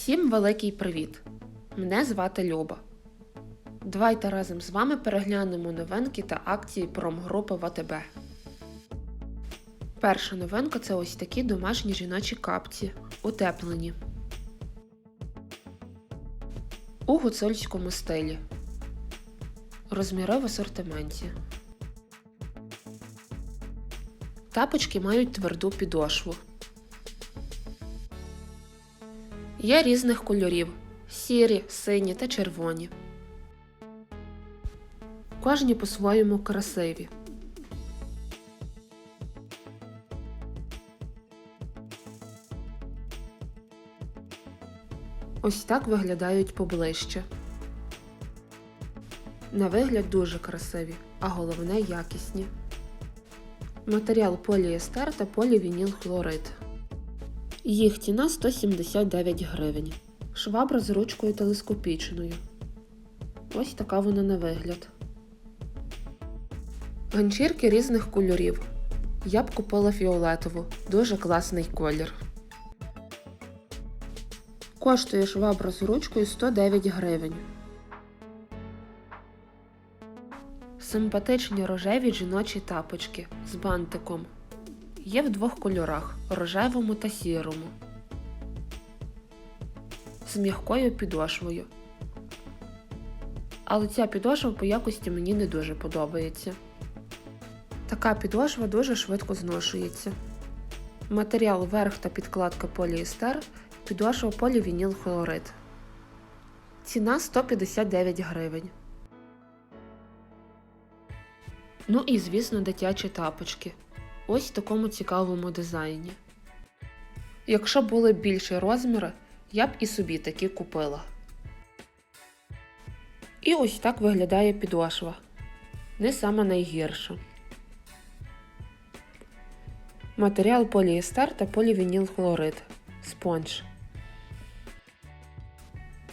Всім великий привіт! Мене звати Люба. Давайте разом з вами переглянемо новинки та акції промгрупи ВТБ. Перша новинка це ось такі домашні жіночі капці, утеплені. У гуцульському стилі. Розміри в асортименті. Тапочки мають тверду підошву. Є різних кольорів сірі, сині та червоні. Кожні по-своєму красиві. Ось так виглядають поближче. На вигляд дуже красиві, а головне якісні. Матеріал поліестер та полівінілхлорид. Їх ціна 179 гривень. Швабра з ручкою телескопічною. Ось така вона на вигляд. Ганчірки різних кольорів. Я б купила фіолетову. Дуже класний колір. Коштує швабра з ручкою 109 гривень. Симпатичні рожеві жіночі тапочки з бантиком. Є в двох кольорах рожевому та сірому. З м'якою підошвою. Але ця підошва по якості мені не дуже подобається. Така підошва дуже швидко зношується. Матеріал верх та підкладка поліестер, підошва полівінілхлорид. Ціна 159 гривень. Ну і, звісно, дитячі тапочки. Ось в такому цікавому дизайні. Якщо були більші розміри, я б і собі такі купила. І ось так виглядає підошва. Не саме найгірша. Матеріал поліестер та полівінілхлорид. Спонж.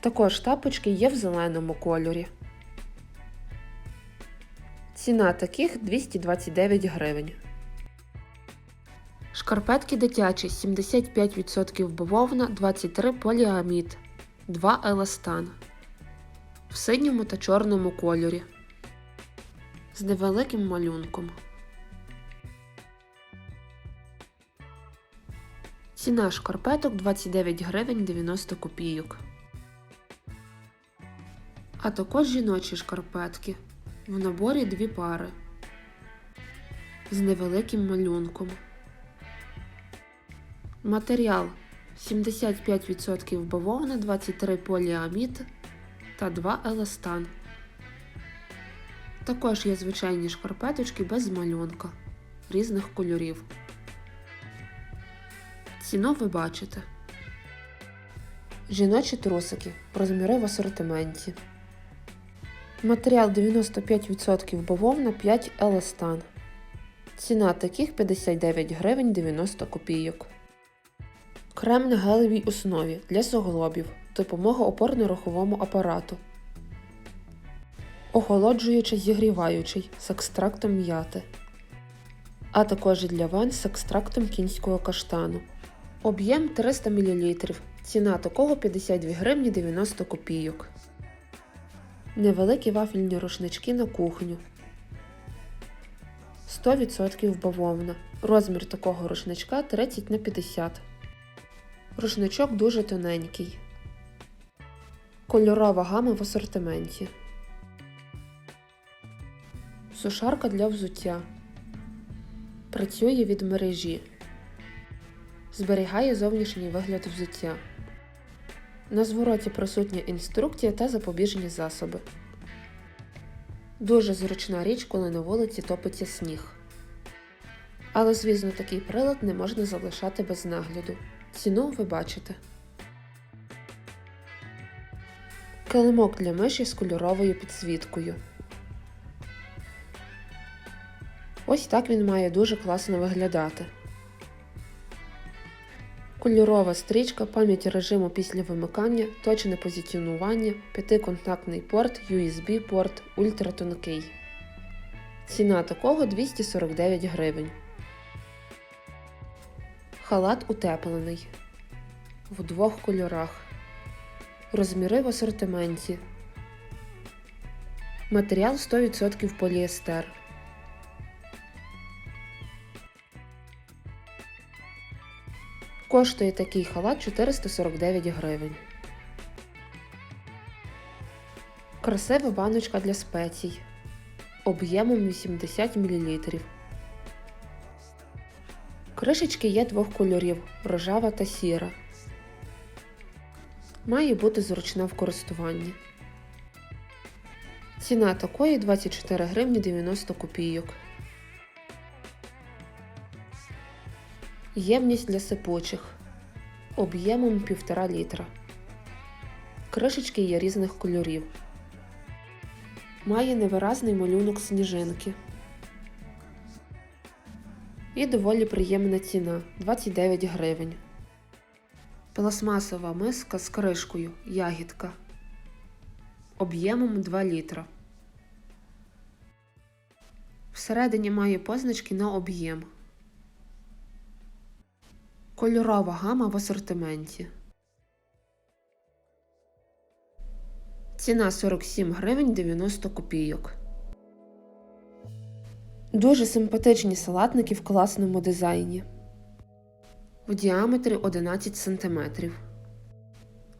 Також тапочки є в зеленому кольорі. Ціна таких 229 гривень. Шкарпетки дитячі 75% бавовна, 23 поліамід, 2 еластан. В синьому та чорному кольорі. З невеликим малюнком. Ціна шкарпеток 29 гривень 90 копійок. А також жіночі шкарпетки. В наборі дві пари. З невеликим малюнком. Матеріал 75% бавовна, 23 поліамід та 2 еластан. Також є звичайні шкарпеточки без малюнка різних кольорів. Ціну ви бачите. Жіночі трусики. Розміри в асортименті. Матеріал 95% бавовна 5 еластан. Ціна таких 59 гривень 90 копійок. Крем на гелевій основі для суглобів. Допомога опорно-руховому апарату. Охолоджуючий зігріваючий з екстрактом м'яти. А також для ванн з екстрактом кінського каштану. Об'єм 300 мл. Ціна такого 52 гривні 90 копійок. Невеликі вафельні рушнички на кухню. 100% бавовна. Розмір такого рушничка 30 на 50 Рушничок дуже тоненький. Кольорова гама в асортименті. Сушарка для взуття. Працює від мережі. Зберігає зовнішній вигляд взуття. На звороті присутня інструкція та запобіжні засоби. Дуже зручна річ, коли на вулиці топиться сніг. Але, звісно, такий прилад не можна залишати без нагляду. Ціну ви бачите. Килимок для миші з кольоровою підсвіткою. Ось так він має дуже класно виглядати. Кольорова стрічка, пам'ять режиму після вимикання, точне позиціонування, п'ятиконтактний порт, USB порт, ультратонкий. Ціна такого 249 гривень. Халат утеплений в двох кольорах Розміри в асортименті. Матеріал 100% поліестер. Коштує такий халат 449 гривень. Красива баночка для спецій. Об'ємом 80 мл. Кришечки є двох кольорів рожева та сіра. Має бути зручна в користуванні. Ціна такої 24 гривні 90 копійок. Ємність для сипучих об'ємом 1,5 літра. Кришечки є різних кольорів. Має невиразний малюнок сніжинки. І доволі приємна ціна 29 гривень. Пластмасова миска з кришкою ягідка. Об'ємом 2 літра. Всередині має позначки на об'єм. Кольорова гама в асортименті. Ціна 47 гривень 90 копійок. Дуже симпатичні салатники в класному дизайні. В діаметрі 11 см.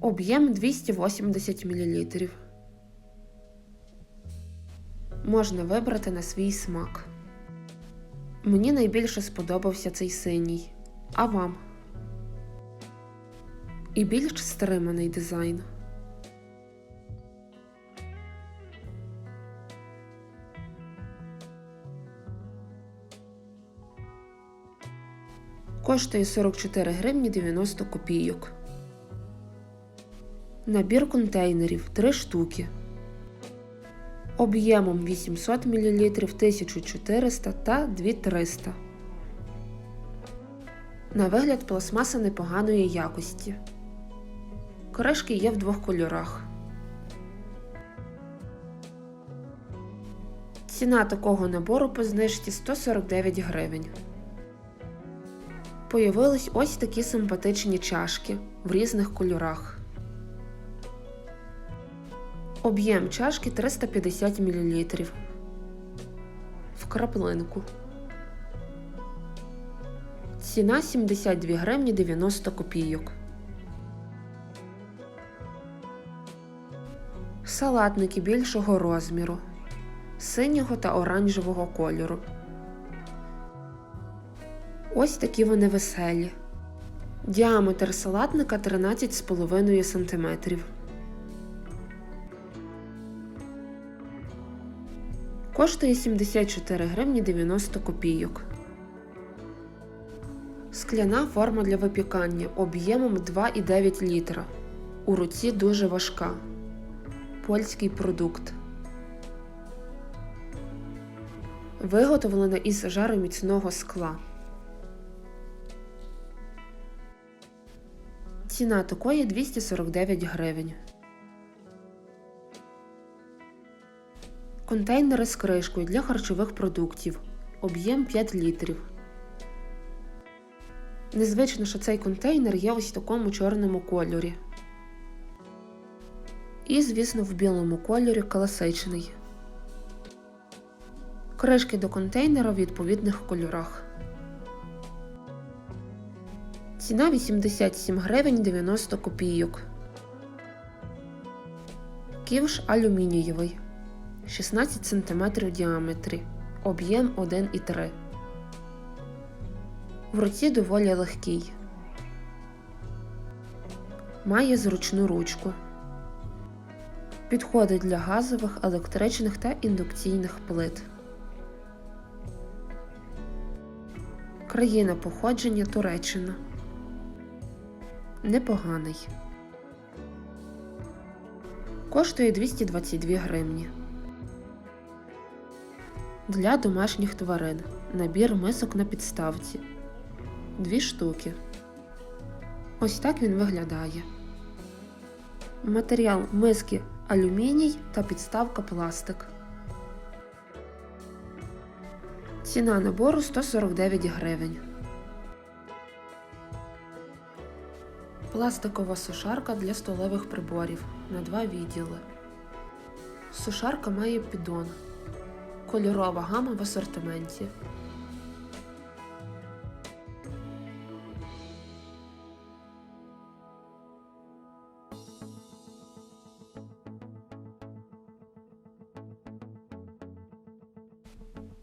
Об'єм 280 мл. Можна вибрати на свій смак. Мені найбільше сподобався цей синій. А вам? І більш стриманий дизайн. Коштує 44 гривні 90 копійок. Набір контейнерів 3 штуки. Об'ємом 800 мл, 1400 та 2300. На вигляд пластмаса непоганої якості. Кришки є в двох кольорах. Ціна такого набору по знижці 149 гривень. Появились ось такі симпатичні чашки в різних кольорах. Об'єм чашки 350 мл. В краплинку. Ціна 72 гривні 90 копійок. Салатники більшого розміру, синього та оранжевого кольору. Ось такі вони веселі. Діаметр салатника 13,5 см. Коштує 74 гривні 90 копійок. Скляна форма для випікання об'ємом 2,9 літра. У руці дуже важка. Польський продукт. Виготовлена із жароміцного скла. Ціна такої 249 гривень. Контейнери з кришкою для харчових продуктів. Об'єм 5 літрів. Незвично, що цей контейнер є ось в такому чорному кольорі. І, звісно, в білому кольорі класичний. Кришки до контейнера в відповідних кольорах. Ціна 87 гривень 90 копійок. Ківш алюмінієвий 16 см в діаметрі. Об'єм 1,3. В руці доволі легкий. Має зручну ручку. Підходить для газових, електричних та індукційних плит. Країна походження Туреччина. Непоганий. Коштує 222 гривні. Для домашніх тварин. Набір мисок на підставці. Дві штуки. Ось так він виглядає. Матеріал миски алюміній та підставка пластик. Ціна набору 149 гривень. Пластикова сушарка для столових приборів на два відділи. Сушарка має піддон. Кольорова гама в асортименті.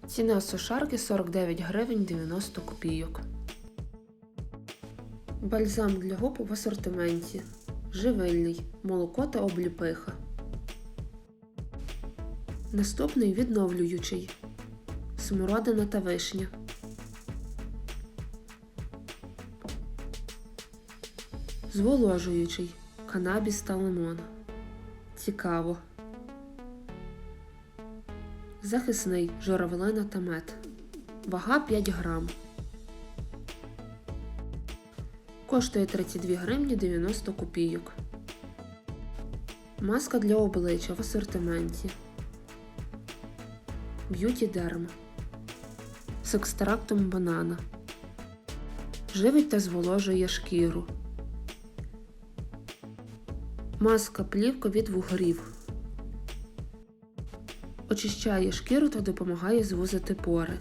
Ціна сушарки 49 гривень 90 копійок. Бальзам для губ в асортименті. Живильний, молоко та обліпиха. Наступний відновлюючий. Смородина та вишня. Зволожуючий. Канабіс та лимон. Цікаво. Захисний журавлина та мед. Вага 5 грам. Коштує 32 гривні 90 копійок. Маска для обличчя в асортименті. Б'юті Дерм. З екстрактом банана. Живить та зволожує шкіру. Маска плівка від вугорів. Очищає шкіру та допомагає звузити пори.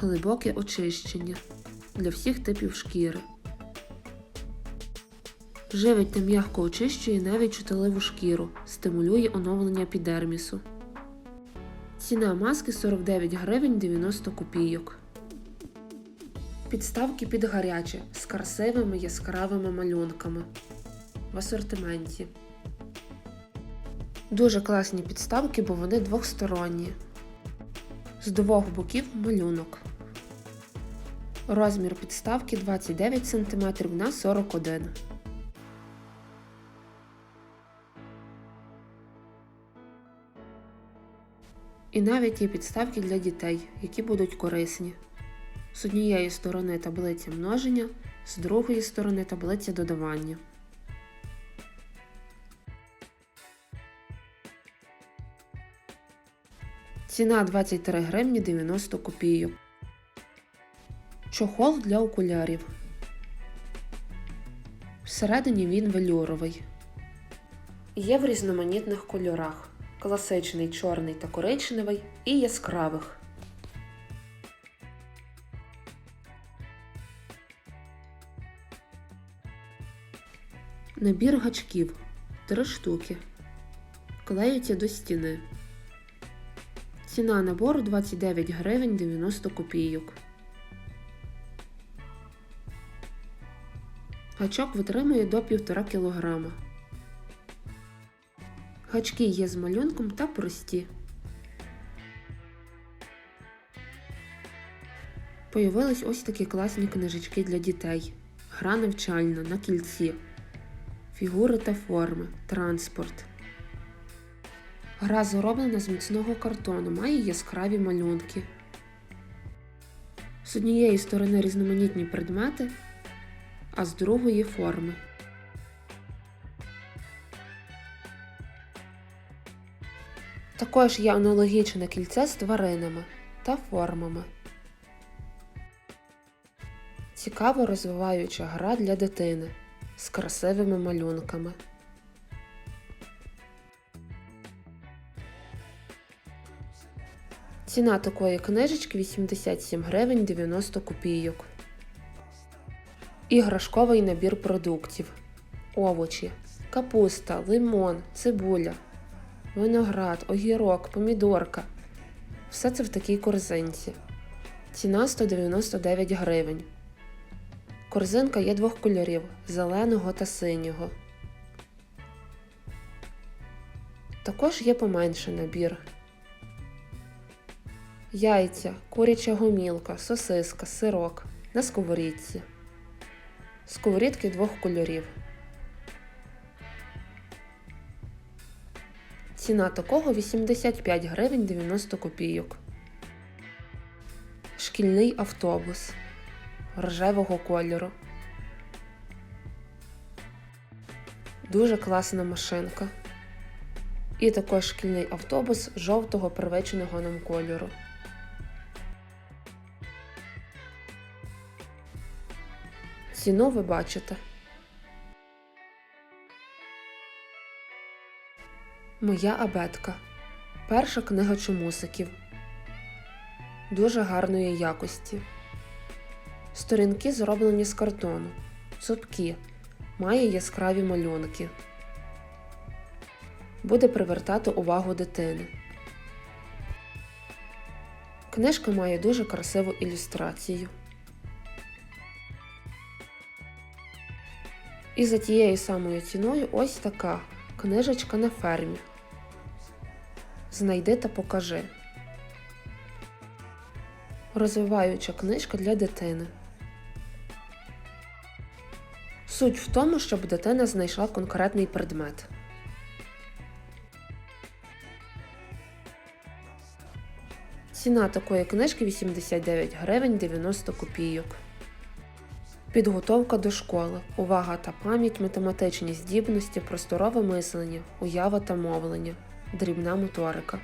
Глибоке очищення для всіх типів шкіри. Живить та м'яко очищує навіть чутливу шкіру, стимулює оновлення епідермісу. Ціна маски 49 гривень 90 копійок. Підставки під гаряче з красивими яскравими малюнками. В асортименті. Дуже класні підставки, бо вони двохсторонні. З двох боків малюнок. Розмір підставки 29 см на 41 І навіть є підставки для дітей, які будуть корисні. З однієї сторони таблиця множення, з другої сторони таблиця додавання. Ціна 23 гривні 90 копійок. Чохол для окулярів. Всередині він велюровий. Є в різноманітних кольорах: класичний чорний та коричневий і яскравих. Набір гачків 3 штуки. Клеються до стіни. Ціна набору 29 гривень 90 копійок. Гачок витримує до 1,5 кг. Гачки є з малюнком та прості. Появились ось такі класні книжечки для дітей. Гра навчальна на кільці. Фігури та форми. Транспорт. Гра зроблена з міцного картону, має яскраві малюнки. З однієї сторони різноманітні предмети, а з другої форми. Також є аналогічне кільце з тваринами та формами. Цікаво розвиваюча гра для дитини з красивими малюнками. Ціна такої книжечки 87 гривень 90 копійок. Іграшковий набір продуктів. Овочі, капуста, лимон, цибуля, виноград, огірок, помідорка. Все це в такій корзинці. Ціна 199 гривень. Корзинка є двох кольорів зеленого та синього. Також є поменше набір. Яйця, куряча гомілка, сосиска, сирок на сковорідці. Сковорідки двох кольорів. Ціна такого 85 гривень 90 копійок. Шкільний автобус рожевого кольору. Дуже класна машинка. І також шкільний автобус жовтого привиченого нам кольору. Ціну ви бачите. Моя абетка. Перша книга чомусиків. Дуже гарної якості. Сторінки зроблені з картону. Цупкі. Має яскраві малюнки. Буде привертати увагу дитини. Книжка має дуже красиву ілюстрацію. І за тією самою ціною ось така книжечка на фермі. Знайди та покажи. Розвиваюча книжка для дитини. Суть в тому, щоб дитина знайшла конкретний предмет. Ціна такої книжки 89 гривень 90 копійок. Підготовка до школи, увага та пам'ять, математичні здібності, просторове мислення, уява та мовлення, дрібна моторика.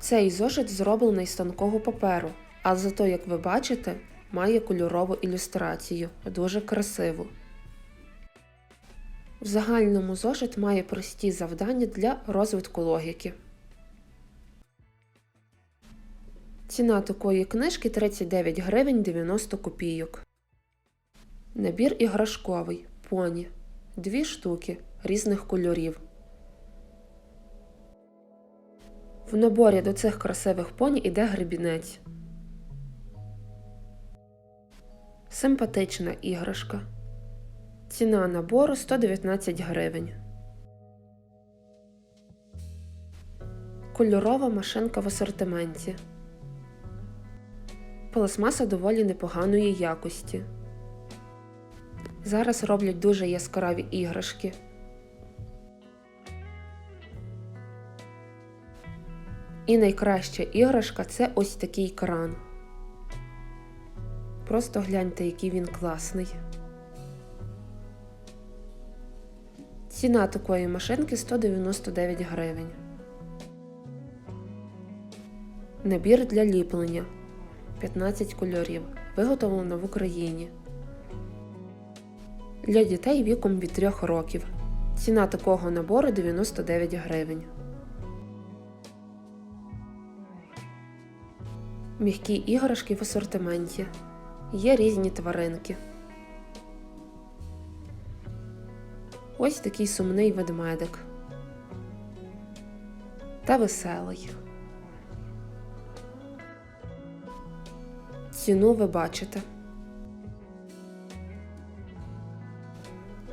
Цей зошит зроблений з тонкого паперу, а зато, як ви бачите, має кольорову ілюстрацію, дуже красиву. В загальному зошит має прості завдання для розвитку логіки. Ціна такої книжки 39 гривень 90 копійок. Набір іграшковий поні. Дві штуки різних кольорів. В наборі до цих красивих поні іде гребінець. Симпатична іграшка. Ціна набору 119 гривень. Кольорова машинка в асортименті. Пластмаса доволі непоганої якості. Зараз роблять дуже яскраві іграшки. І найкраща іграшка це ось такий кран. Просто гляньте, який він класний. Ціна такої машинки 199 гривень. Набір для ліплення 15 кольорів. Виготовлено в Україні. Для дітей віком від 3 років. Ціна такого набору 99 гривень. М'які іграшки в асортименті. Є різні тваринки. Ось такий сумний ведмедик. Та веселий. Ціну ви бачите.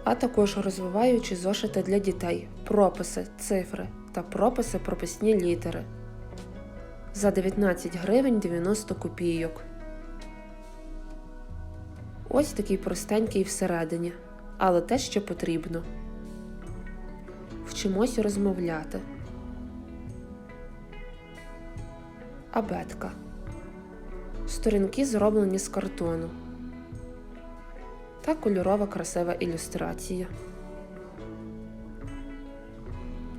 А також розвиваючі зошити для дітей, прописи, цифри та прописи прописні літери. За 19 гривень 90 копійок. Ось такий простенький всередині, але те, що потрібно. Вчимось розмовляти. Абетка. Сторінки зроблені з картону. Та кольорова красива ілюстрація.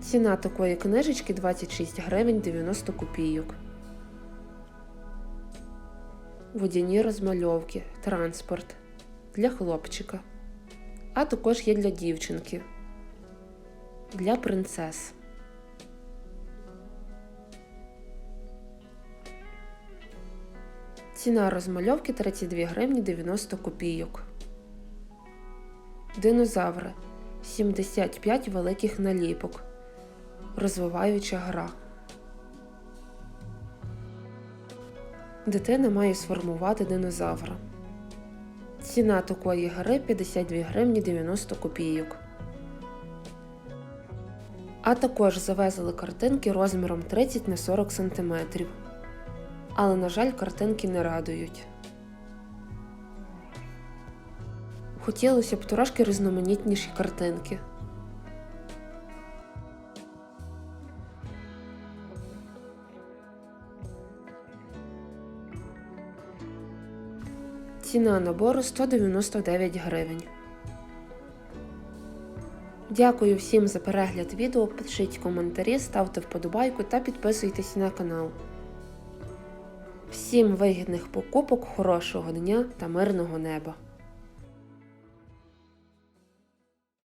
Ціна такої книжечки 26 гривень 90 копійок. Водяні розмальовки, транспорт для хлопчика. А також є для дівчинки, для принцес. Ціна розмальовки 32 гривні 90 копійок. Динозаври 75 великих наліпок. Розвиваюча гра. Дитина має сформувати динозавра. Ціна такої гри 52 гривні 90 копійок. А також завезли картинки розміром 30 на 40 см. Але, на жаль, картинки не радують. Хотілося б трошки різноманітніші картинки. Ціна набору 199 гривень. Дякую всім за перегляд відео. Пишіть коментарі, ставте вподобайку та підписуйтесь на канал. Всім вигідних покупок, хорошого дня та мирного неба!